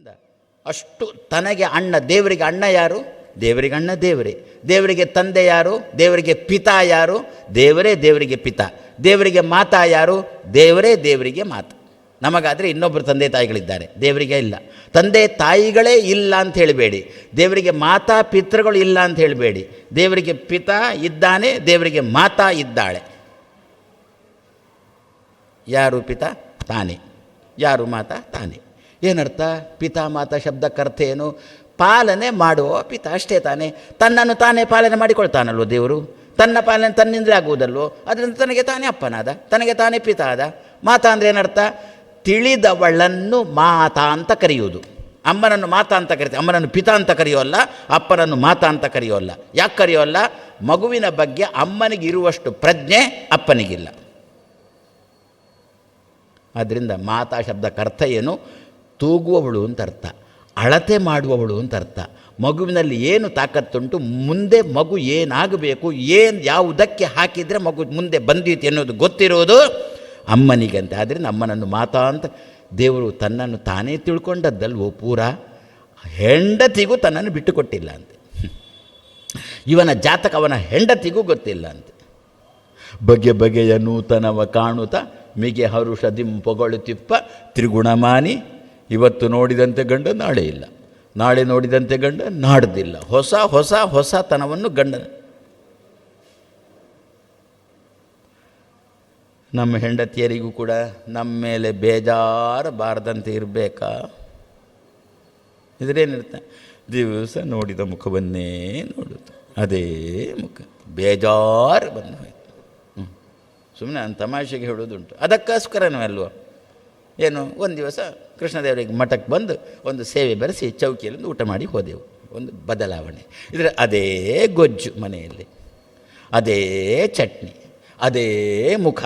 ಆದ್ದರಿಂದ ಅಷ್ಟು ತನಗೆ ಅಣ್ಣ, ದೇವರಿಗೆ ಅಣ್ಣ ಯಾರು? ದೇವರಿಗೆ ಅಣ್ಣ, ದೇವರೇ. ದೇವರಿಗೆ ತಂದೆ ಯಾರು? ದೇವರಿಗೆ ಪಿತಾ ಯಾರು? ದೇವರೇ, ದೇವರಿಗೆ ಪಿತಾ. ದೇವರಿಗೆ ಮಾತಾ ಯಾರು? ದೇವರೇ, ದೇವರಿಗೆ ಮಾತಾ. ನಮಗಾದರೆ ಇನ್ನೊಬ್ಬರು ತಂದೆ ತಾಯಿಗಳಿದ್ದಾರೆ. ದೇವರಿಗೆ ಇಲ್ಲ. ತಂದೆ ತಾಯಿಗಳೇ ಇಲ್ಲ ಅಂತ ಹೇಳಬೇಡಿ. ದೇವರಿಗೆ ಮಾತಾ ಪಿತೃಗಳು ಇಲ್ಲ ಅಂತ ಹೇಳಬೇಡಿ. ದೇವರಿಗೆ ಪಿತಾ ಇದ್ದಾನೆ, ದೇವರಿಗೆ ಮಾತಾ ಇದ್ದಾಳೆ. ಯಾರು ಪಿತಾ? ತಾನೇ. ಯಾರು ಮಾತಾ? ತಾನೇ. ಏನರ್ಥ? ಪಿತಾಮಾತ ಶಬ್ದಕ್ಕರ್ಥ ಏನು ಪಾಲನೆ ಮಾಡುವ ಪಿತ ಅಷ್ಟೇ ತಾನೇ. ತನ್ನನ್ನು ತಾನೇ ಪಾಲನೆ ಮಾಡಿಕೊಳ್ತಾನಲ್ವ ದೇವರು? ತನ್ನ ಪಾಲನೆ ತನ್ನಿಂದಲೇ ಆಗುವುದಲ್ವೋ? ಅದರಿಂದ ತನಗೆ ತಾನೇ ಅಪ್ಪನಾದ, ತನಗೆ ತಾನೇ ಪಿತ ಆದ. ಮಾತಾ ಅಂದರೆ ಏನರ್ಥ? ತಿಳಿದವಳನ್ನು ಮಾತಾ ಅಂತ ಕರೆಯುವುದು. ಅಮ್ಮನನ್ನು ಮಾತಾ ಅಂತ ಕರಿತೀವಿ ಅಮ್ಮನನ್ನು ಪಿತಾ ಅಂತ ಕರೆಯೋಲ್ಲ ಅಪ್ಪನನ್ನು ಮಾತಾ ಅಂತ ಕರೆಯೋಲ್ಲ ಯಾಕೆ ಕರೆಯೋಲ್ಲ ಮಗುವಿನ ಬಗ್ಗೆ ಅಮ್ಮನಿಗಿರುವಷ್ಟು ಪ್ರಜ್ಞೆ ಅಪ್ಪನಿಗಿಲ್ಲ. ಆದ್ದರಿಂದ ಮಾತಾ ಶಬ್ದಕ್ಕರ್ಥ ಏನು ತೂಗುವವಳು ಅಂತ ಅರ್ಥ. ಅಳತೆ ಮಾಡುವವಳು ಅಂತ ಅರ್ಥ. ಮಗುವಿನಲ್ಲಿ ಏನು ತಾಕತ್ತುಂಟು, ಮುಂದೆ ಮಗು ಏನಾಗಬೇಕು, ಏನು ಯಾವುದಕ್ಕೆ ಹಾಕಿದರೆ ಮಗು ಮುಂದೆ ಬಂದೀತು ಅನ್ನೋದು ಗೊತ್ತಿರೋದು ಅಮ್ಮನಿಗಂತೆ ಆದ್ದರಿಂದ ಅಮ್ಮನನ್ನು ಮಾತಾ ಅಂತ ದೇವರು ತನ್ನನ್ನು ತಾನೇ ತಿಳ್ಕೊಂಡದ್ದಲ್ವೋ ಪೂರ? ಹೆಂಡತಿಗೂ ತನ್ನನ್ನು ಬಿಟ್ಟುಕೊಟ್ಟಿಲ್ಲ ಅಂತೆ. ಇವನ ಜಾತಕ ಅವನ ಹೆಂಡತಿಗೂ ಗೊತ್ತಿಲ್ಲ ಅಂತೆ. ಬಗೆ ಬಗೆಯ ನೂತನವ ಕಾಣುತ್ತ ಮಿಗೆ ಹರುಷದಿಂ ತಿಪ್ಪ ತ್ರಿಗುಣಮಾನಿ ಇವತ್ತು ನೋಡಿದಂತೆ ಗಂಡ ನಾಳೆ ಇಲ್ಲ. ನಾಳೆ ನೋಡಿದಂತೆ ಗಂಡ ನಾಡ್ದಿಲ್ಲ. ಹೊಸ ಹೊಸ ಹೊಸತನವನ್ನು ಗಂಡ. ನಮ್ಮ ಹೆಂಡತಿಯರಿಗೂ ಕೂಡ ನಮ್ಮ ಮೇಲೆ ಬೇಜಾರು ಬಾರದಂತೆ ಇರಬೇಕಾ ಇದ್ರೇನಿರುತ್ತೆ ದಿವಸ ನೋಡಿದ ಮುಖವನ್ನೇ ನೋಡುತ್ತೆ. ಅದೇ ಮುಖ. ಬೇಜಾರು ಬಂದು ಹೋಯ್ತು. ಸುಮ್ಮನೆ ನಾನು ತಮಾಷೆಗೆ ಹೇಳೋದುಂಟು. ಅದಕ್ಕೋಸ್ಕರನೂ ಅಲ್ವ? ಏನು, ಒಂದು ದಿವಸ ಕೃಷ್ಣದೇವರಿಗೆ ಮಠಕ್ಕೆ ಬಂದು ಒಂದು ಸೇವೆ ಬೆರೆಸಿ ಚೌಕಿಯಲ್ಲಿ ಊಟ ಮಾಡಿ ಹೋದೆವು. ಒಂದು ಬದಲಾವಣೆ. ಇದರ ಅದೇ ಗೊಜ್ಜು ಮನೆಯಲ್ಲಿ. ಅದೇ ಚಟ್ನಿ. ಅದೇ ಮುಖ.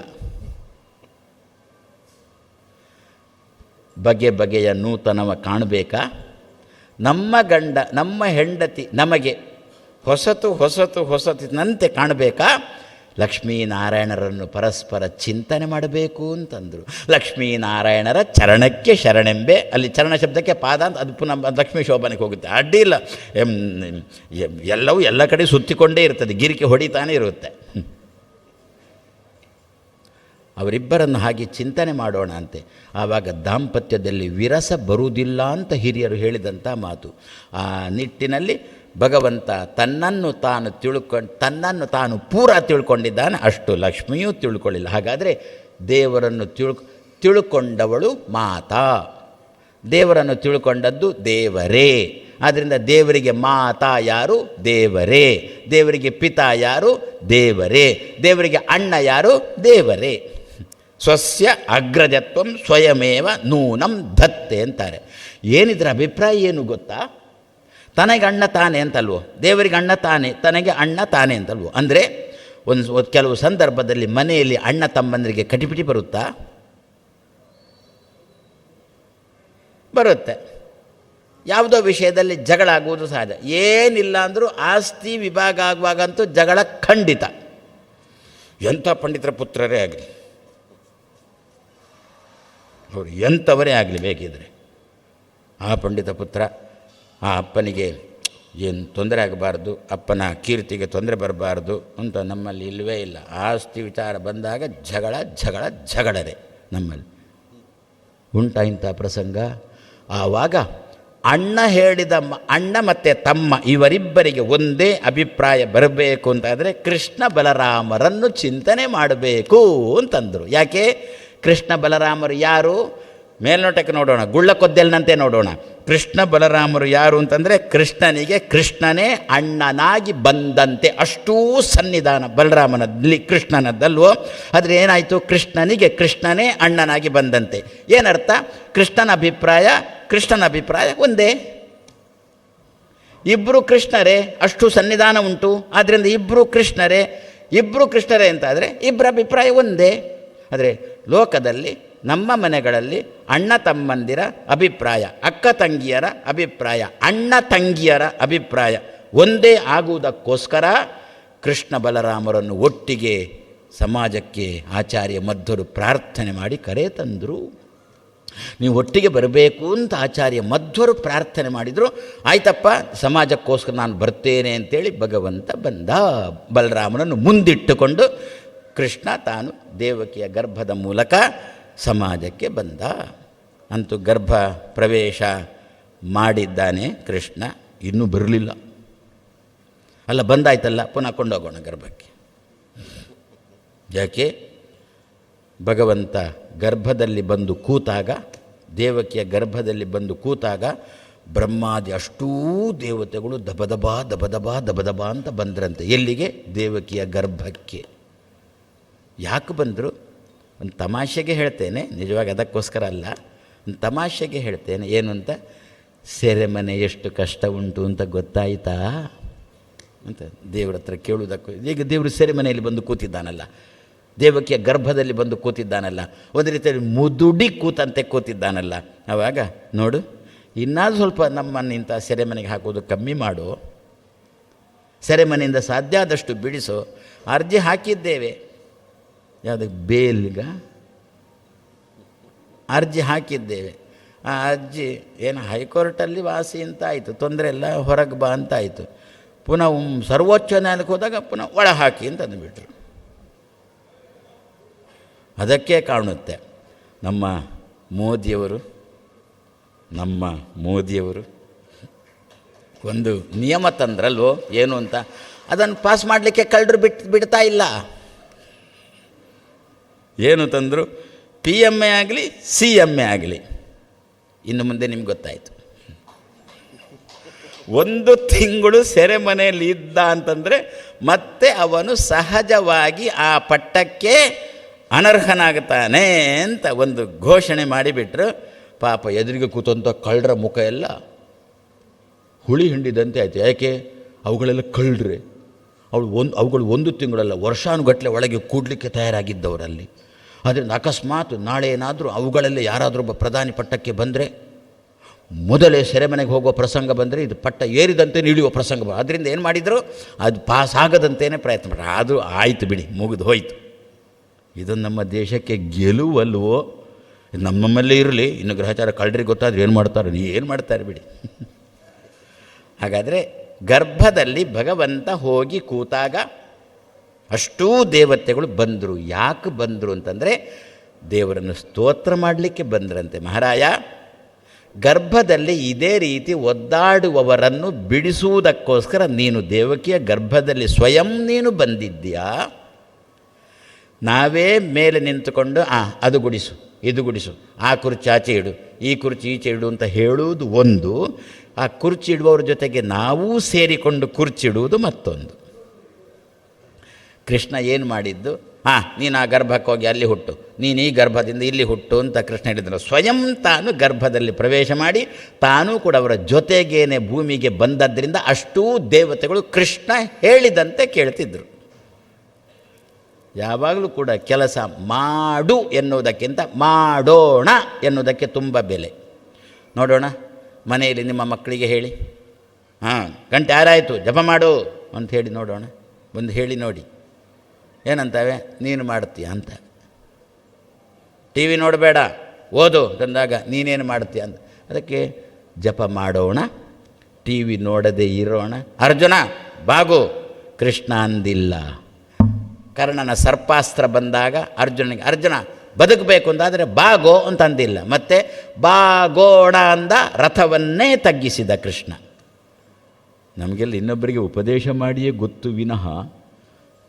ಬಗೆ ಬಗೆಯ ನೂತನವ ಕಾಣಬೇಕಾ? ನಮ್ಮ ಗಂಡ, ನಮ್ಮ ಹೆಂಡತಿ ನಮಗೆ ಹೊಸತು ಹೊಸತು ಹೊಸತಿನಂತೆ ಕಾಣಬೇಕಾ? ಲಕ್ಷ್ಮೀನಾರಾಯಣರನ್ನು ಪರಸ್ಪರ ಚಿಂತನೆ ಮಾಡಬೇಕು ಅಂತಂದರು. ಲಕ್ಷ್ಮೀನಾರಾಯಣರ ಚರಣಕ್ಕೆ ಶರಣೆಂಬೆ, ಅಲ್ಲಿ ಚರಣ ಶಬ್ದಕ್ಕೆ ಪಾದ ಅಂತ ಅದು ಪುನಃ ಲಕ್ಷ್ಮೀ ಶೋಭನೆಗೆ ಹೋಗುತ್ತೆ. ಅಡ್ಡಿ ಇಲ್ಲ. ಎಲ್ಲವೂ ಎಲ್ಲ ಕಡೆ ಸುತ್ತಿಕೊಂಡೇ ಇರ್ತದೆ. ಗಿರಿಕೆ ಹೊಡಿತಾನೆ ಇರುತ್ತೆ. ಅವರಿಬ್ಬರನ್ನು ಹಾಗೆ ಚಿಂತನೆ ಮಾಡೋಣ ಅಂತೆ. ಆವಾಗ ದಾಂಪತ್ಯದಲ್ಲಿ ವಿರಸ ಬರುವುದಿಲ್ಲ ಅಂತ ಹಿರಿಯರು ಹೇಳಿದಂಥ ಮಾತು. ಆ ನಿಟ್ಟಿನಲ್ಲಿ ಭಗವಂತ ತನ್ನನ್ನು ತಾನು ತಿಳ್ಕೊಂಡು ತನ್ನನ್ನು ತಾನು ಪೂರ ತಿಳ್ಕೊಂಡಿದ್ದಾನೆ, ಅಷ್ಟು ಲಕ್ಷ್ಮಿಯೂ ತಿಳ್ಕೊಳ್ಳಿಲ್ಲ. ಹಾಗಾದರೆ ದೇವರನ್ನು ತಿಳ್ಕ, ತಿಳ್ಕೊಂಡವಳು ಮಾತಾ. ದೇವರನ್ನು ತಿಳ್ಕೊಂಡದ್ದು ದೇವರೇ. ಆದ್ದರಿಂದ ದೇವರಿಗೆ ಮಾತಾ ಯಾರು? ದೇವರೇ. ದೇವರಿಗೆ ಪಿತಾ ಯಾರು? ದೇವರೇ. ದೇವರಿಗೆ ಅಣ್ಣ ಯಾರು? ದೇವರೇ. ಸ್ವಸ್ಯ ಅಗ್ರಜತ್ವಂ ಸ್ವಯಮೇವ ನೂನಂ ದತ್ತೆ ಅಂತಾರೆ. ಏನಿದ್ರ ಅಭಿಪ್ರಾಯ ಏನು ಗೊತ್ತಾ? ತನಗೆ ಅಣ್ಣ ತಾನೆ ಅಂತಲ್ವೋ? ದೇವರಿಗೆ ಅಣ್ಣ ತಾನೆ, ತನಗೆ ಅಣ್ಣ ತಾನೆ ಅಂತಲ್ವೋ? ಅಂದರೆ ಒಂದು ಕೆಲವು ಸಂದರ್ಭದಲ್ಲಿ ಮನೆಯಲ್ಲಿ ಅಣ್ಣ ತಮ್ಮಂದರಿಗೆ ಕಟಿಪಿಟಿ ಬರುತ್ತಾ? ಬರುತ್ತೆ. ಯಾವುದೋ ವಿಷಯದಲ್ಲಿ ಜಗಳ ಆಗುವುದು ಸಹಜ. ಏನಿಲ್ಲ ಅಂದರೂ ಆಸ್ತಿ ವಿಭಾಗ ಆಗುವಾಗಂತೂ ಜಗಳ ಖಂಡಿತ. ಎಂಥ ಪಂಡಿತರ ಪುತ್ರರೇ ಆಗಲಿ. ಅವರು ಎಂಥವರೇ ಆಗಲಿ ಬೇಕಿದ್ರೆ. ಆ ಪಂಡಿತ ಪುತ್ರ ಆ ಅಪ್ಪನಿಗೆ ಏನು ತೊಂದರೆ ಆಗಬಾರ್ದು, ಅಪ್ಪನ ಕೀರ್ತಿಗೆ ತೊಂದರೆ ಬರಬಾರ್ದು ಅಂತ ನಮ್ಮಲ್ಲಿ ಇಲ್ಲವೇ ಇಲ್ಲ. ಆಸ್ತಿ ವಿಚಾರ ಬಂದಾಗ ಜಗಳ ಜಗಳ, ಜಗಳದೆ ನಮ್ಮಲ್ಲಿ. ಉಂಟ ಇಂಥ ಪ್ರಸಂಗ? ಆವಾಗ ಅಣ್ಣ ಹೇಳಿದ ಅಣ್ಣ ಮತ್ತು ತಮ್ಮ ಇವರಿಬ್ಬರಿಗೆ ಒಂದೇ ಅಭಿಪ್ರಾಯ ಬರಬೇಕು ಅಂತಾದರೆ ಕೃಷ್ಣ ಬಲರಾಮರನ್ನು ಚಿಂತನೆ ಮಾಡಬೇಕು ಅಂತಂದರು. ಯಾಕೆ? ಕೃಷ್ಣ ಬಲರಾಮರು ಯಾರು? ಮೇಲ್ನೋಟಕ್ಕೆ ನೋಡೋಣ, ಗುಳ್ಳಕೊದ್ದೆಲ್ನಂತೆ ನೋಡೋಣ. ಕೃಷ್ಣ ಬಲರಾಮರು ಯಾರು ಅಂತಂದರೆ ಕೃಷ್ಣನಿಗೆ ಕೃಷ್ಣನೇ ಅಣ್ಣನಾಗಿ ಬಂದಂತೆ, ಅಷ್ಟೂ ಸನ್ನಿಧಾನ ಬಲರಾಮನಲ್ಲಿ ಕೃಷ್ಣನದ್ದಲ್ವೋ? ಆದರೆ ಏನಾಯಿತು? ಕೃಷ್ಣನಿಗೆ ಕೃಷ್ಣನೇ ಅಣ್ಣನಾಗಿ ಬಂದಂತೆ. ಏನರ್ಥ? ಕೃಷ್ಣನ ಅಭಿಪ್ರಾಯ ಕೃಷ್ಣನ ಅಭಿಪ್ರಾಯ ಒಂದೇ. ಇಬ್ಬರು ಕೃಷ್ಣರೇ, ಅಷ್ಟು ಸನ್ನಿಧಾನ ಉಂಟು ಆದ್ದರಿಂದ ಇಬ್ಬರು ಕೃಷ್ಣರೇ ಇಬ್ಬರು ಕೃಷ್ಣರೇ ಅಂತಾದರೆ ಇಬ್ಬರ ಅಭಿಪ್ರಾಯ ಒಂದೇ. ಆದರೆ ಲೋಕದಲ್ಲಿ ನಮ್ಮ ಮನೆಗಳಲ್ಲಿ ಅಣ್ಣ ತಮ್ಮಂದಿರ ಅಭಿಪ್ರಾಯ, ಅಕ್ಕ ತಂಗಿಯರ ಅಭಿಪ್ರಾಯ, ಅಣ್ಣ ತಂಗಿಯರ ಅಭಿಪ್ರಾಯ ಒಂದೇ ಆಗುವುದಕ್ಕೋಸ್ಕರ ಕೃಷ್ಣ ಬಲರಾಮರನ್ನು ಒಟ್ಟಿಗೆ ಸಮಾಜಕ್ಕೆ ಆಚಾರ್ಯ ಮಧ್ವರು ಪ್ರಾರ್ಥನೆ ಮಾಡಿ ಕರೆ ತಂದರು. ನೀವು ಒಟ್ಟಿಗೆ ಬರಬೇಕು ಅಂತ ಆಚಾರ್ಯ ಮಧ್ವರು ಪ್ರಾರ್ಥನೆ ಮಾಡಿದರು. ಆಯ್ತಪ್ಪ, ಸಮಾಜಕ್ಕೋಸ್ಕರ ನಾನು ಬರ್ತೇನೆ ಅಂತೇಳಿ ಭಗವಂತ ಬಂದ. ಬಲರಾಮನನ್ನು ಮುಂದಿಟ್ಟುಕೊಂಡು ಕೃಷ್ಣ ತಾನು ದೇವಕಿಯ ಗರ್ಭದ ಮೂಲಕ ಸಮಾಜಕ್ಕೆ ಬಂದ. ಅಂತೂ ಗರ್ಭ ಪ್ರವೇಶ ಮಾಡಿದ್ದಾನೆ ಕೃಷ್ಣ. ಇನ್ನೂ ಬರಲಿಲ್ಲ. ಅಲ್ಲ, ಬಂದಾಯ್ತಲ್ಲ, ಪುನಃ ಕೊಂಡೋಗೋಣ ಗರ್ಭಕ್ಕೆ. ಯಾಕೆ? ಭಗವಂತ ಗರ್ಭದಲ್ಲಿ ಬಂದು ಕೂತಾಗ, ದೇವಕಿಯ ಗರ್ಭದಲ್ಲಿ ಬಂದು ಕೂತಾಗ ಬ್ರಹ್ಮಾದಿ ಅಷ್ಟೂ ದೇವತೆಗಳು ದಬದಬಾ, ದಬದಬ ದಬದಬ ಅಂತ ಬಂದ್ರಂತೆ. ಎಲ್ಲಿಗೆ? ದೇವಕಿಯ ಗರ್ಭಕ್ಕೆ. ಯಾಕೆ ಬಂದರು? ಒಂದು ತಮಾಷೆಗೆ ಹೇಳ್ತೇನೆ, ನಿಜವಾಗಿ ಅದಕ್ಕೋಸ್ಕರ ಅಲ್ಲ. ಒಂದು ತಮಾಷೆಗೆ ಹೇಳ್ತೇನೆ, ಏನು ಅಂತ? ಸೆರೆಮನೆ ಎಷ್ಟು ಕಷ್ಟ ಉಂಟು ಅಂತ ಗೊತ್ತಾಯಿತಾ? ಅಂತ ದೇವ್ರ ಹತ್ರ ಕೇಳುವುದಕ್ಕೂ, ಈಗ ದೇವರು ಸೆರೆಮನೆಯಲ್ಲಿ ಬಂದು ಕೂತಿದ್ದಾನಲ್ಲ, ದೇವಕಿಯ ಗರ್ಭದಲ್ಲಿ ಬಂದು ಕೂತಿದ್ದಾನಲ್ಲ, ಒಂದು ರೀತಿಯಲ್ಲಿ ಮುದುಡಿ ಕೂತಂತೆ ಕೂತಿದ್ದಾನಲ್ಲ. ಆವಾಗ ನೋಡು, ಇನ್ನಾದರೂ ಸ್ವಲ್ಪ ನಮ್ಮನ್ನು ಇಂಥ ಸೆರೆಮನೆಗೆ ಹಾಕೋದು ಕಮ್ಮಿ ಮಾಡು. ಸೆರೆಮನೆಯಿಂದ ಸಾಧ್ಯ ಆದಷ್ಟು ಬಿಡಿಸು. ಅರ್ಜಿ ಹಾಕಿದ್ದೇವೆ. ಯಾವುದಕ್ಕೆ? ಬೇಲ್ಗ. ಅರ್ಜಿ ಹಾಕಿದ್ದೇವೆ. ಆ ಅರ್ಜಿ ಏನು ಹೈಕೋರ್ಟಲ್ಲಿ ವಾಸಿ ಅಂತ ಆಯಿತು. ತೊಂದರೆ ಇಲ್ಲ, ಹೊರಗೆ ಬಾ ಅಂತ ಆಯಿತು. ಪುನಃ ಸರ್ವೋಚ್ಚ ನ್ಯಾಯಾಲಯಕ್ಕೆ ಹೋದಾಗ ಪುನಃ ಒಳ ಹಾಕಿ ಅಂತ ಅಂದುಬಿಟ್ರು. ಅದಕ್ಕೆ ಕಾಣುತ್ತೆ, ನಮ್ಮ ಮೋದಿಯವರು ನಮ್ಮ ಮೋದಿಯವರು ಒಂದು ನಿಯಮ ತಂದ್ರಲ್ವೋ, ಏನು ಅಂತ. ಅದನ್ನು ಪಾಸ್ ಮಾಡಲಿಕ್ಕೆ ಕಳ್ಳರು ಬಿಟ್ಟು ಬಿಡ್ತಾ ಇಲ್ಲ. ಏನು ತಂದರು? ಪಿ ಎಂ ಎ ಆಗಲಿ ಸಿ ಎಂ ಎ ಆಗಲಿ. ಇನ್ನು ಮುಂದೆ ನಿಮ್ಗೆ ಗೊತ್ತಾಯಿತು. ಒಂದು ತಿಂಗಳು ಸೆರೆಮನೆಯಲ್ಲಿ ಇದ್ದ ಅಂತಂದರೆ ಮತ್ತೆ ಅವನು ಸಹಜವಾಗಿ ಆ ಪಟ್ಟಕ್ಕೆ ಅನರ್ಹನಾಗುತ್ತಾನೆ ಅಂತ ಒಂದು ಘೋಷಣೆ ಮಾಡಿಬಿಟ್ರು. ಪಾಪ ಎದುರಿಗೆ ಕೂತಂಥ ಕಳ್ಳರ ಮುಖ ಎಲ್ಲ ಹುಳಿ ಹಿಂಡಿದಂತೆ ಆಯಿತು. ಯಾಕೆ? ಅವುಗಳೆಲ್ಲ ಕಳ್ಳರೆ. ಅವಳು ಒಂದು, ಅವುಗಳು ಒಂದು ತಿಂಗಳಲ್ಲ, ವರ್ಷಾನುಗಟ್ಟಲೆ ಒಳಗೆ ಕೂಡಲಿಕ್ಕೆ ತಯಾರಾಗಿದ್ದವರಲ್ಲಿ. ಅದರಿಂದ ಅಕಸ್ಮಾತ್ ನಾಳೆ ಏನಾದರೂ ಅವುಗಳಲ್ಲಿ ಯಾರಾದರೂ ಒಬ್ಬ ಪ್ರಧಾನಿ ಪಟ್ಟಕ್ಕೆ ಬಂದರೆ, ಮೊದಲೇ ಸೆರೆಮನೆಗೆ ಹೋಗುವ ಪ್ರಸಂಗ ಬಂದರೆ ಇದು ಪಟ್ಟ ಏರಿದಂತೆ ನಿಳಿಯುವ ಪ್ರಸಂಗ ಅದರಿಂದ ಏನು ಮಾಡಿದರು? ಅದು ಪಾಸ್ ಆಗದಂತೆಯೇ ಪ್ರಯತ್ನ ಮಾಡ್ರೆ ಆದರೂ ಆಯಿತು ಬಿಡಿ, ಮುಗಿದು ಹೋಯಿತು. ಇದು ನಮ್ಮ ದೇಶಕ್ಕೆ ಗೆಲುವಲ್ವೋ ನಮ್ಮಲ್ಲೇ ಇರಲಿ. ಇನ್ನು ಗ್ರಹಚಾರ ಕಳ್ಳರಿಗೆ ಗೊತ್ತಾದ್ರೆ ಏನು ಮಾಡ್ತಾರೆ? ನೀ ಏನು ಮಾಡ್ತಾರೆ ಬಿಡಿ? ಹಾಗಾದರೆ ಗರ್ಭದಲ್ಲಿ ಭಗವಂತ ಹೋಗಿ ಕೂತಾಗ ಅಷ್ಟೂ ದೇವತೆಗಳು ಬಂದರು. ಯಾಕೆ ಬಂದರು ಅಂತಂದರೆ ದೇವರನ್ನು ಸ್ತೋತ್ರ ಮಾಡಲಿಕ್ಕೆ ಬಂದ್ರಂತೆ. ಮಹಾರಾಯ, ಗರ್ಭದಲ್ಲಿ ಇದೇ ರೀತಿ ಒದ್ದಾಡುವವರನ್ನು ಬಿಡಿಸುವುದಕ್ಕೋಸ್ಕರ ನೀನು ದೇವಕಿಯ ಗರ್ಭದಲ್ಲಿ ಸ್ವಯಂ ನೀನು ಬಂದಿದ್ದೀಯಾ? ನಾವೇ ಮೇಲೆ ನಿಂತುಕೊಂಡು, ಆ, ಅದು ಗುಡಿಸು, ಇದು ಗುಡಿಸು, ಆ ಕುರ್ಚಿ ಆಚೆ ಇಡು, ಈ ಕುರ್ಚಿ ಈಚೆ ಇಡು ಅಂತ ಹೇಳುವುದು ಒಂದು. ಆ ಕುರ್ಚಿ ಇಡುವವ್ರ ಜೊತೆಗೆ ನಾವೂ ಸೇರಿಕೊಂಡು ಕುರ್ಚಿಡುವುದು ಮತ್ತೊಂದು. ಕೃಷ್ಣ ಏನು ಮಾಡಿದ್ದು? ಹಾಂ, ನೀನು ಆ ಗರ್ಭಕ್ಕೆ ಹೋಗಿ ಅಲ್ಲಿ ಹುಟ್ಟು. ನೀನು ಈ ಗರ್ಭದಿಂದ ಇಲ್ಲಿ ಹುಟ್ಟು ಅಂತ ಕೃಷ್ಣ ಹೇಳಿದ್ರು ಸ್ವಯಂ ತಾನು ಗರ್ಭದಲ್ಲಿ ಪ್ರವೇಶ ಮಾಡಿ, ತಾನೂ ಕೂಡ ಅವರ ಜೊತೆಗೇನೆ ಭೂಮಿಗೆ ಬಂದದ್ದರಿಂದ ಅಷ್ಟೂ ದೇವತೆಗಳು ಕೃಷ್ಣ ಹೇಳಿದಂತೆ ಕೇಳ್ತಿದ್ರು. ಯಾವಾಗಲೂ ಕೂಡ ಕೆಲಸ ಮಾಡು ಎನ್ನುವುದಕ್ಕಿಂತ ಮಾಡೋಣ ಎನ್ನುವುದಕ್ಕೆ ತುಂಬ ಬೆಲೆ. ನೋಡೋಣ, ಮನೆಯಲ್ಲಿ ನಿಮ್ಮ ಮಕ್ಕಳಿಗೆ ಹೇಳಿ. ಹಾಂ, ಗಂಟೆ ಆರಾಯಿತು, ಜಪ ಮಾಡು ಅಂತ ಹೇಳಿ ನೋಡೋಣ. ಒಂದು ಹೇಳಿ ನೋಡಿ. ಏನಂತವೆ? ನೀನು ಮಾಡ್ತೀಯ ಅಂತ. ಟಿ ವಿ ನೋಡಬೇಡ, ಓದು ತಂದಾಗ ನೀನೇನು ಮಾಡ್ತೀಯ ಅಂತ. ಅದಕ್ಕೆ ಜಪ ಮಾಡೋಣ ಟಿ ವಿ ನೋಡದೆ ಇರೋಣ. ಅರ್ಜುನ, ಬಾಗು, ಕೃಷ್ಣ ಅಂದಿಲ್ಲ. ಕರ್ಣನ ಸರ್ಪಾಸ್ತ್ರ ಬಂದಾಗ ಅರ್ಜುನಿಗೆ ಅರ್ಜುನ, ಬದುಕಬೇಕು ಅಂತಾದರೆ ಬಾಗೋ ಅಂತಂದಿಲ್ಲ ಮತ್ತು ಬಾಗೋಣ ಅಂದ ರಥವನ್ನೇ ತಗ್ಗಿಸಿದ ಕೃಷ್ಣ. ನಮಗೆಲ್ಲ ಇನ್ನೊಬ್ಬರಿಗೆ ಉಪದೇಶ ಮಾಡಿಯೇ ಗೊತ್ತು ವಿನಃ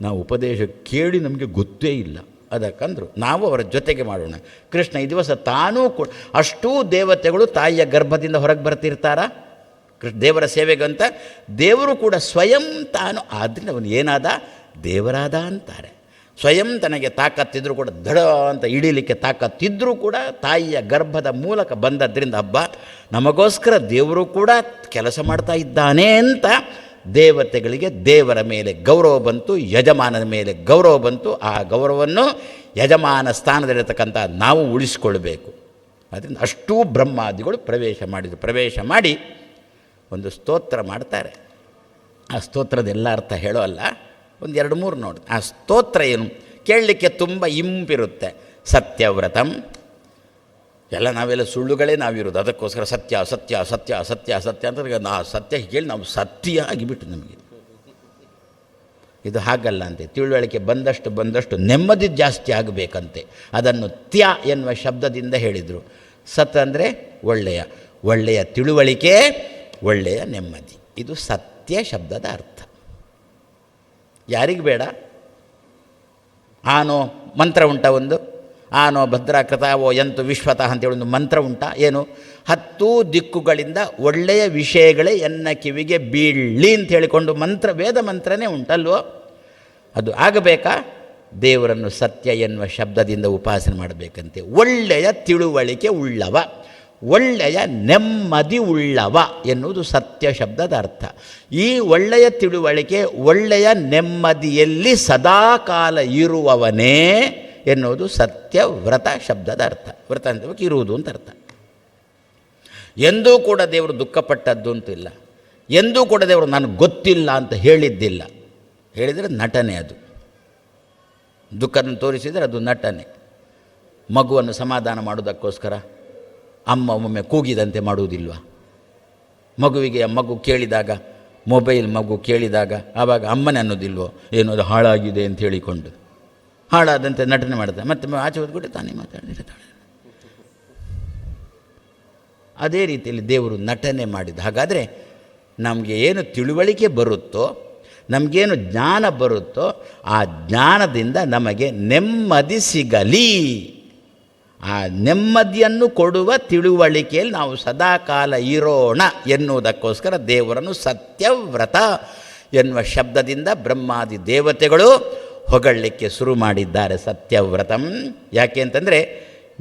ನಾವು ಉಪದೇಶ ಕೇಳಿ ನಮಗೆ ಗೊತ್ತೇ ಇಲ್ಲ. ಅದಕ್ಕಂದ್ರು ನಾವು ಅವರ ಜೊತೆಗೆ ಮಾಡೋಣ. ಕೃಷ್ಣ ಈ ದಿವಸ ತಾನೂ ಕೂಡ ಅಷ್ಟೂ ದೇವತೆಗಳು ತಾಯಿಯ ಗರ್ಭದಿಂದ ಹೊರಗೆ ಬರ್ತಿರ್ತಾರ? ಕೃಷ್ಣ ದೇವರ ಸೇವೆಗಂತ ದೇವರು ಕೂಡ ಸ್ವಯಂ ತಾನು ಆದ್ದರಿಂದ ಅವನು ಏನಾದ? ದೇವರಾದ ಅಂತಾರೆ. ಸ್ವಯಂ ತನಗೆ ತಾಕತ್ತಿದ್ರೂ ಕೂಡ, ದಡ ಅಂತ ಇಡೀಲಿಕ್ಕೆ ತಾಕತ್ತಿದ್ದರೂ ಕೂಡ ತಾಯಿಯ ಗರ್ಭದ ಮೂಲಕ ಬಂದದ್ರಿಂದ ಹಬ್ಬ, ನಮಗೋಸ್ಕರ ದೇವರು ಕೂಡ ಕೆಲಸ ಮಾಡ್ತಾ ಇದ್ದಾನೆ ಅಂತ ದೇವತೆಗಳಿಗೆ ದೇವರ ಮೇಲೆ ಗೌರವ ಬಂತು, ಯಜಮಾನನ ಮೇಲೆ ಗೌರವ ಬಂತು. ಆ ಗೌರವವನ್ನು ಯಜಮಾನ ಸ್ಥಾನದಲ್ಲಿರ್ತಕ್ಕಂಥ ನಾವು ಉಳಿಸಿಕೊಳ್ಬೇಕು. ಅದರಿಂದ ಅಷ್ಟೂ ಬ್ರಹ್ಮಾದಿಗಳು ಪ್ರವೇಶ ಮಾಡಿದರು. ಪ್ರವೇಶ ಮಾಡಿ ಒಂದು ಸ್ತೋತ್ರ ಮಾಡ್ತಾರೆ. ಆ ಸ್ತೋತ್ರದ ಎಲ್ಲ ಅರ್ಥ ಹೇಳೋ ಅಲ್ಲ ಒಂದು ಎರಡು ಮೂರು ನೋಡಿ ಆ ಸ್ತೋತ್ರ ಏನು? ಕೇಳಲಿಕ್ಕೆ ತುಂಬ ಇಂಪಿರುತ್ತೆ. ಸತ್ಯವ್ರತಂ ಎಲ್ಲ ನಾವೆಲ್ಲ ಸುಳ್ಳುಗಳೇ ನಾವಿರೋದು. ಅದಕ್ಕೋಸ್ಕರ ಸತ್ಯ ಸತ್ಯ ಸತ್ಯ ಸತ್ಯ ಸತ್ಯ ಅಂತ ನಾ ಸತ್ಯ ಕೇಳಿ ನಾವು ಸತ್ಯ ಆಗಿಬಿಟ್ಟು ನಮಗೆ. ಇದು ಹಾಗಲ್ಲ ಅಂತೆ. ತಿಳುವಳಿಕೆ ಬಂದಷ್ಟು ಬಂದಷ್ಟು ನೆಮ್ಮದಿ ಜಾಸ್ತಿ ಆಗಬೇಕಂತೆ. ಅದನ್ನು ತ್ಯ ಎನ್ನುವ ಶಬ್ದದಿಂದ ಹೇಳಿದರು. ಸತ್ ಅಂದರೆ ಒಳ್ಳೆಯ. ಒಳ್ಳೆಯ ತಿಳುವಳಿಕೆ, ಒಳ್ಳೆಯ ನೆಮ್ಮದಿ. ಇದು ಸತ್ಯ ಶಬ್ದದ ಅರ್ಥ. ಯಾರಿಗೆ ಬೇಡ? ಆನೋ, ಮಂತ್ರ ಉಂಟ ಒಂದು. ಆನೋ ಭದ್ರಾಕೃತ ಓ ಎಂತು ವಿಶ್ವತಃ ಅಂತೇಳಿ ಒಂದು ಮಂತ್ರ ಉಂಟ. ಏನು? ಹತ್ತು ದಿಕ್ಕುಗಳಿಂದ ಒಳ್ಳೆಯ ವಿಷಯಗಳೇ ಎನ್ನ ಕಿವಿಗೆ ಬೀಳ್ಲಿ ಅಂತ ಹೇಳಿಕೊಂಡು ಮಂತ್ರ, ವೇದ ಮಂತ್ರನೇ ಉಂಟಲ್ವೋ? ಅದು ಆಗಬೇಕಾ? ದೇವರನ್ನು ಸತ್ಯ ಎನ್ನುವ ಶಬ್ದದಿಂದ ಉಪಾಸನೆ ಮಾಡಬೇಕಂತೆ. ಒಳ್ಳೆಯ ತಿಳುವಳಿಕೆ ಉಳ್ಳವ, ಒಳ್ಳೆಯ ನೆಮ್ಮದಿ ಉಳ್ಳವ ಎನ್ನುವುದು ಸತ್ಯ ಶಬ್ದದ ಅರ್ಥ. ಈ ಒಳ್ಳೆಯ ತಿಳುವಳಿಕೆ ಒಳ್ಳೆಯ ನೆಮ್ಮದಿಯಲ್ಲಿ ಸದಾಕಾಲ ಇರುವವನೇ ಎನ್ನುವುದು ಸತ್ಯ ವ್ರತ ಶಬ್ದದ ಅರ್ಥ. ವ್ರತ ಅಂತ ಇರುವುದು ಅಂತ ಅರ್ಥ. ಎಂದೂ ಕೂಡ ದೇವರು ದುಃಖಪಟ್ಟದ್ದು ಅಂತಿಲ್ಲ ಎಂದೂ ಕೂಡ ದೇವರು ನನಗೆ ಗೊತ್ತಿಲ್ಲ ಅಂತ ಹೇಳಿದ್ದಿಲ್ಲ. ಹೇಳಿದರೆ ನಟನೆ ಅದು. ದುಃಖವನ್ನು ತೋರಿಸಿದರೆ ಅದು ನಟನೆ. ಮಗುವನ್ನು ಸಮಾಧಾನ ಮಾಡುವುದಕ್ಕೋಸ್ಕರ ಅಮ್ಮ ಒಮ್ಮೆ ಕೂಗಿದಂತೆ ಮಾಡುವುದಿಲ್ವ? ಮಗುವಿಗೆ ಮಗು ಕೇಳಿದಾಗ, ಮೊಬೈಲ್ ಮಗು ಕೇಳಿದಾಗ ಆವಾಗ ಅಮ್ಮನೇ ಅನ್ನೋದಿಲ್ವೋ ಏನೋ ಹಾಳಾಗಿದೆ ಅಂತ ಹೇಳಿಕೊಂಡು. ಹಾಳಾದಂತೆ ನಟನೆ ಮಾಡುತ್ತೆ ಮತ್ತೆ ಆಚೆ ಹೋದ್ಬಿಟ್ಟು ತಾನೇ ಮಾತಾಡಿರ್ತಾಳೆ ಅದೇ ರೀತಿಯಲ್ಲಿ ದೇವರು ನಟನೆ ಮಾಡಿದ. ಹಾಗಾದರೆ ನಮಗೆ ಏನು ತಿಳುವಳಿಕೆ ಬರುತ್ತೋ, ನಮಗೇನು ಜ್ಞಾನ ಬರುತ್ತೋ, ಆ ಜ್ಞಾನದಿಂದ ನಮಗೆ ನೆಮ್ಮದಿ ಸಿಗಲಿ. ಆ ನೆಮ್ಮದಿಯನ್ನು ಕೊಡುವ ತಿಳುವಳಿಕೆಯಲ್ಲಿ ನಾವು ಸದಾಕಾಲ ಇರೋಣ ಎನ್ನುವುದಕ್ಕೋಸ್ಕರ ದೇವರನ್ನು ಸತ್ಯವ್ರತ ಎನ್ನುವ ಶಬ್ದದಿಂದ ಬ್ರಹ್ಮಾದಿ ದೇವತೆಗಳು ಹೊಗಳಲಿಕ್ಕೆ ಶುರು ಮಾಡಿದ್ದಾರೆ ಸತ್ಯವ್ರತಂ. ಯಾಕೆ ಅಂತಂದರೆ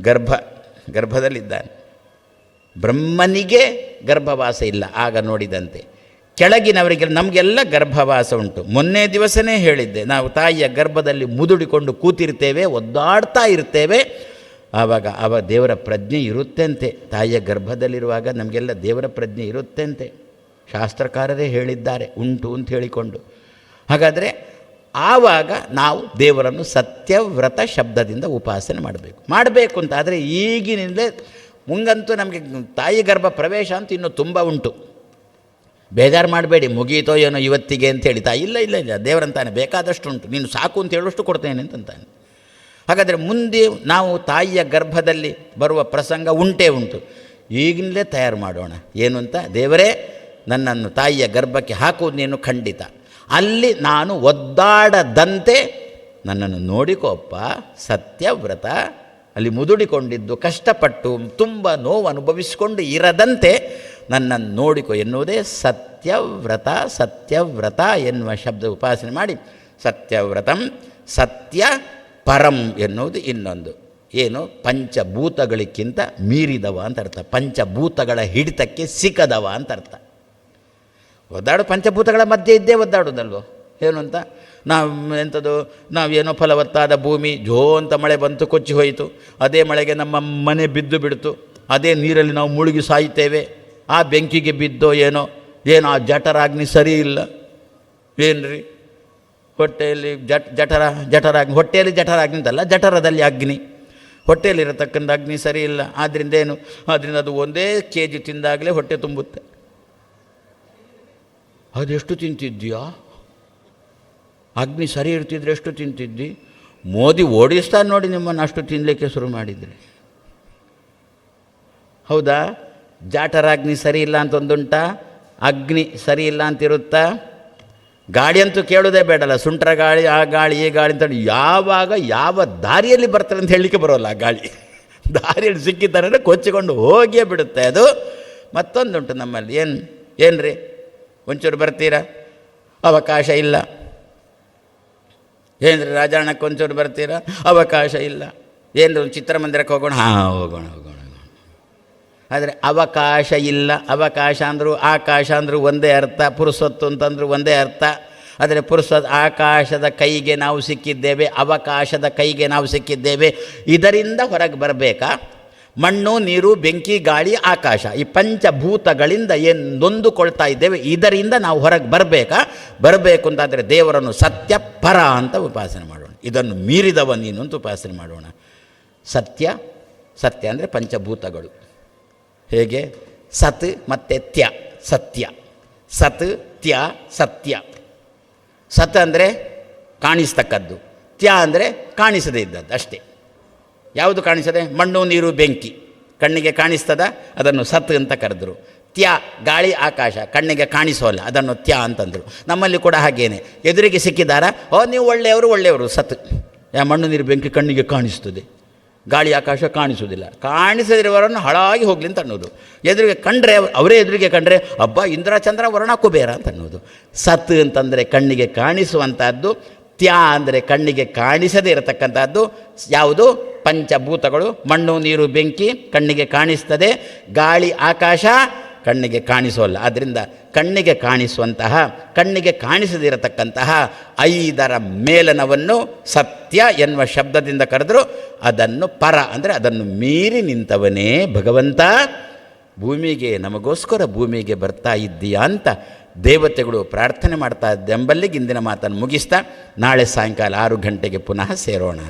ಗರ್ಭ, ಗರ್ಭದಲ್ಲಿದ್ದಾನೆ. ಬ್ರಹ್ಮನಿಗೆ ಗರ್ಭವಾಸ ಇಲ್ಲ, ಆಗ ನೋಡಿದಂತೆ. ಕೆಳಗಿನವರಿಗೆ ನಮಗೆಲ್ಲ ಗರ್ಭವಾಸ ಉಂಟು. ಮೊನ್ನೆ ದಿವಸನೇ ಹೇಳಿದ್ದೆ, ನಾವು ತಾಯಿಯ ಗರ್ಭದಲ್ಲಿ ಮುದುಡಿಕೊಂಡು ಕೂತಿರ್ತೇವೆ, ಒದ್ದಾಡ್ತಾ ಇರ್ತೇವೆ. ಆವಾಗ ಅವ ದೇವರ ಪ್ರಜ್ಞೆ ಇರುತ್ತೆಂತೆ. ತಾಯಿಯ ಗರ್ಭದಲ್ಲಿರುವಾಗ ನಮಗೆಲ್ಲ ದೇವರ ಪ್ರಜ್ಞೆ ಇರುತ್ತೆಂತೆ. ಶಾಸ್ತ್ರಕಾರರೇ ಹೇಳಿದ್ದಾರೆ, ಉಂಟು ಅಂತ ಹೇಳಿಕೊಂಡು. ಹಾಗಾದರೆ ಆವಾಗ ನಾವು ದೇವರನ್ನು ಸತ್ಯವ್ರತ ಶಬ್ದದಿಂದ ಉಪಾಸನೆ ಮಾಡಬೇಕು. ಮಾಡಬೇಕು ಅಂತ, ಆದರೆ ಈಗಿನಿಂದಲೇ ಮುಂಗಂತೂ ನಮಗೆ ತಾಯಿ ಗರ್ಭ ಪ್ರವೇಶ ಅಂತ ಇನ್ನೂ ತುಂಬ ಉಂಟು. ಬೇಜಾರು ಮಾಡಬೇಡಿ, ಮುಗೀತೋ ಏನೋ ಇವತ್ತಿಗೆ ಅಂತ ಹೇಳ್ತಾ ಇಲ್ಲ ಇಲ್ಲ ಇಲ್ಲ ದೇವರಂತಾನೆ ಬೇಕಾದಷ್ಟು ಉಂಟು. ನೀನು ಸಾಕು ಅಂತ ಹೇಳುವಷ್ಟು ಕೊಡ್ತೇನೆ ಅಂತಂತಾನೆ ಹಾಗಾದರೆ ಮುಂದೆ ನಾವು ತಾಯಿಯ ಗರ್ಭದಲ್ಲಿ ಬರುವ ಪ್ರಸಂಗ ಉಂಟೇ ಉಂಟು. ಈಗಿನಲ್ಲೇ ತಯಾರು ಮಾಡೋಣ. ಏನು ಅಂತ, ದೇವರೇ, ನನ್ನನ್ನು ತಾಯಿಯ ಗರ್ಭಕ್ಕೆ ಹಾಕುವುದು ನೀನು ಖಂಡಿತ. ಅಲ್ಲಿ ನಾನು ಒದ್ದಾಡದಂತೆ ನನ್ನನ್ನು ನೋಡಿಕೋಪ್ಪ, ಸತ್ಯವ್ರತ, ಅಲ್ಲಿ ಮುದುಡಿಕೊಂಡಿದ್ದು, ಕಷ್ಟಪಟ್ಟು ತುಂಬ ನೋವು ಅನುಭವಿಸಿಕೊಂಡು ಇರದಂತೆ ನನ್ನನ್ನು ನೋಡಿಕೊ ಎನ್ನುವುದೇ ಸತ್ಯವ್ರತ ಸತ್ಯವ್ರತ ಎನ್ನುವ ಶಬ್ದ ಉಪಾಸನೆ ಮಾಡಿ, ಸತ್ಯವ್ರತಂ ಸತ್ಯ ಪರಂ ಎನ್ನುವುದು ಇನ್ನೊಂದು. ಏನು? ಪಂಚಭೂತಗಳಿಗಿಂತ ಮೀರಿದವ ಅಂತ ಅರ್ಥ. ಪಂಚಭೂತಗಳ ಹಿಡಿತಕ್ಕೆ ಸಿಕ್ಕದವ ಅಂತ ಅರ್ಥ. ಒದ್ದಾಡು ಪಂಚಭೂತಗಳ ಮಧ್ಯೆ ಇದ್ದೇ ಒದ್ದಾಡೋದಲ್ವ? ಏನು ಅಂತ. ನಾವು ಎಂಥದ್ದು ನಾವೇನೋ ಫಲವತ್ತಾದ ಭೂಮಿ, ಜೋ ಅಂತ ಮಳೆ ಬಂತು, ಕೊಚ್ಚಿ ಹೋಯಿತು. ಅದೇ ಮಳೆಗೆ ನಮ್ಮ ಮನೆ ಬಿದ್ದು ಬಿಡ್ತು. ಅದೇ ನೀರಲ್ಲಿ ನಾವು ಮುಳುಗಿ ಸಾಯ್ತೇವೆ ಆ ಬೆಂಕಿಗೆ ಬಿದ್ದೋ ಏನೋ? ಏನೋ ಆ ಜಠರಾಗ್ನಿ ಸರಿ ಇಲ್ಲ. ಏನ್ರಿ? ಹೊಟ್ಟೆಯಲ್ಲಿ ಜಟ್ ಜಠರ, ಜಠರಾಗ್ನಿ, ಹೊಟ್ಟೆಯಲ್ಲಿ ಜಠರಾಗ್ನಿ ಅಂತಲ್ಲ, ಜಠರದಲ್ಲಿ ಅಗ್ನಿ. ಹೊಟ್ಟೆಯಲ್ಲಿರತಕ್ಕಂಥ ಅಗ್ನಿ ಸರಿ ಇಲ್ಲ. ಆದ್ದರಿಂದ ಏನು? ಆದ್ದರಿಂದ ಅದು ಒಂದೇ ಕೆ ಜಿ ತಿಂದಾಗಲೇ ಹೊಟ್ಟೆ ತುಂಬುತ್ತೆ. ಅದೆಷ್ಟು ತಿಂತಿದ್ದೀಯಾ? ಅಗ್ನಿ ಸರಿ ಇರ್ತಿದ್ರೆ ಎಷ್ಟು ತಿಂತಿದ್ದಿ? ಮೋದಿ ಓಡಿಸ್ತಾನೆ ನೋಡಿ ನಿಮ್ಮನ್ನು ಅಷ್ಟು ತಿನ್ನಲಿಕ್ಕೆ ಶುರು ಮಾಡಿದರೆ. ಹೌದಾ? ಜಾಟರಾಗ್ನಿ ಸರಿ ಇಲ್ಲ ಅಂತ ಒಂದುಂಟ ಅಗ್ನಿ ಸರಿ ಇಲ್ಲ ಅಂತಿರುತ್ತಾ? ಗಾಳಿ ಅಂತೂ ಕೇಳೋದೇ ಬೇಡಲ್ಲ. ಸುಂಟರ ಗಾಳಿ, ಆ ಗಾಳಿ, ಈ ಗಾಳಿ ಅಂತ ಯಾವಾಗ, ಯಾವ ದಾರಿಯಲ್ಲಿ ಬರ್ತಾರೆ ಅಂತ ಹೇಳಲಿಕ್ಕೆ ಬರೋಲ್ಲ ಆ ಗಾಳಿ. ದಾರಿಯಲ್ಲಿ ಸಿಕ್ಕಿದ್ದಾರೆ ಕೊಚ್ಚಿಕೊಂಡು ಹೋಗಿಯೇ ಬಿಡುತ್ತೆ ಅದು. ಮತ್ತೊಂದುಂಟು ನಮ್ಮಲ್ಲಿ. ಏನು ಏನು ಒಂಚೂರು ಬರ್ತೀರಾ? ಅವಕಾಶ ಇಲ್ಲ. ಏನ್ರಿ ರಾಜಾರಣಕ್ಕೆ ಒಂಚೂರು ಬರ್ತೀರಾ? ಅವಕಾಶ ಇಲ್ಲ. ಏನು ಚಿತ್ರಮಂದಿರಕ್ಕೆ ಹೋಗೋಣ? ಹಾಂ, ಹೋಗೋಣ ಹೋಗೋಣ ಆದರೆ ಅವಕಾಶ ಇಲ್ಲ. ಅವಕಾಶ ಅಂದರೂ ಆಕಾಶ ಅಂದರೂ ಒಂದೇ ಅರ್ಥ. ಪುರುಸೊತ್ತು ಅಂತಂದ್ರು ಒಂದೇ ಅರ್ಥ. ಆದರೆ ಪುರುಷ ಆಕಾಶದ ಕೈಗೆ ನಾವು ಸಿಕ್ಕಿದ್ದೇವೆ. ಅವಕಾಶದ ಕೈಗೆ ನಾವು ಸಿಕ್ಕಿದ್ದೇವೆ. ಇದರಿಂದ ಹೊರಗೆ ಬರಬೇಕಾ? ಮಣ್ಣು, ನೀರು, ಬೆಂಕಿ, ಗಾಳಿ, ಆಕಾಶ ಈ ಪಂಚಭೂತಗಳಿಂದ ಏನು ನೊಂದುಕೊಳ್ತಾ ಇದ್ದೇವೆ, ಇದರಿಂದ ನಾವು ಹೊರಗೆ ಬರಬೇಕಾ? ಬರಬೇಕು ಅಂತಾದರೆ ದೇವರನ್ನು ಸತ್ಯ, ಪರ ಅಂತ ಉಪಾಸನೆ ಮಾಡೋಣ. ಇದನ್ನು ಮೀರಿದವ ನೀನು ಅಂತ ಉಪಾಸನೆ ಮಾಡೋಣ. ಸತ್ಯ ಸತ್ಯ ಅಂದರೆ ಪಂಚಭೂತಗಳು. ಹೇಗೆ? ಸತ್ ಮತ್ತು ತ್ಯ, ಸತ್ಯ. ಸತ್, ತ್ಯ, ಸತ್ಯ. ಸತ್ ಅಂದರೆ ಕಾಣಿಸ್ತಕ್ಕದ್ದು. ತ್ಯ ಅಂದರೆ ಕಾಣಿಸದೇ ಇದ್ದದ್ದು, ಅಷ್ಟೇ. ಯಾವುದು ಕಾಣಿಸದೆ? ಮಣ್ಣು, ನೀರು, ಬೆಂಕಿ. ಕಣ್ಣಿಗೆ ಕಾಣಿಸ್ತದ, ಅದನ್ನು ಸತ್ ಅಂತ ಕರೆದರು. ತ್ಯ, ಗಾಳಿ, ಆಕಾಶ. ಕಣ್ಣಿಗೆ ಕಾಣಿಸೋಲ್ಲ, ಅದನ್ನು ತ್ಯ ಅಂತಂದರು. ನಮ್ಮಲ್ಲಿ ಕೂಡ ಹಾಗೇನೆ. ಎದುರಿಗೆ ಸಿಕ್ಕಿದಾರ? ಓ, ನೀವು ಒಳ್ಳೆಯವರು ಒಳ್ಳೆಯವರು, ಸತ್. ಯಾ, ಮಣ್ಣು, ನೀರು, ಬೆಂಕಿ ಕಣ್ಣಿಗೆ ಕಾಣಿಸ್ತದೆ. ಗಾಳಿ, ಆಕಾಶ ಕಾಣಿಸುವುದಿಲ್ಲ. ಕಾಣಿಸದಿರುವವರನ್ನು ಹಾಳಾಗಿ ಹೋಗ್ಲಿ ಅಂತ ಅನ್ನೋದು. ಎದುರಿಗೆ ಕಂಡ್ರೆ, ಅವರೇ ಎದುರಿಗೆ ಕಂಡ್ರೆ, ಅಬ್ಬ ಇಂದ್ರ ಚಂದ್ರ ವರ್ಣ ಕುಬೇರ ಅಂತ ಅನ್ನೋದು. ಸತ್ ಅಂತಂದರೆ ಕಣ್ಣಿಗೆ ಕಾಣಿಸುವಂಥದ್ದು ತ್ಯ ಅಂದರೆ ಕಣ್ಣಿಗೆ ಕಾಣಿಸದೇ ಇರತಕ್ಕಂಥದ್ದು ಯಾವುದು? ಪಂಚಭೂತಗಳು, ಮಣ್ಣು, ನೀರು, ಬೆಂಕಿ ಕಣ್ಣಿಗೆ ಕಾಣಿಸ್ತದೆ. ಗಾಳಿ, ಆಕಾಶ ಕಣ್ಣಿಗೆ ಕಾಣಿಸೋಲ್ಲ ಆದ್ದರಿಂದ ಕಣ್ಣಿಗೆ ಕಾಣಿಸುವಂತಹ, ಕಣ್ಣಿಗೆ ಕಾಣಿಸದಿರತಕ್ಕಂತಹ ಐದರ ಮೇಲನವನ್ನು ಸತ್ಯ ಎನ್ನುವ ಶಬ್ದದಿಂದ ಕರೆದರೂ. ಅದನ್ನು ಪರ ಅಂದರೆ ಅದನ್ನು ಮೀರಿ ನಿಂತವನೇ ಭಗವಂತ. ಭೂಮಿಗೆ ನಮಗೋಸ್ಕರ ಭೂಮಿಗೆ ಬರ್ತಾ ಇದ್ದೀಯಾ ಅಂತ ದೇವತೆಗಳು ಪ್ರಾರ್ಥನೆ ಮಾಡ್ತಾ ಇದ್ದೆಂಬಲ್ಲಿಗೆ ಇಂದಿನ ಮಾತನ್ನು ಮುಗಿಸ್ತಾ ನಾಳೆ ಸಾಯಂಕಾಲ ಆರು ಗಂಟೆಗೆ ಪುನಃ ಸೇರೋಣ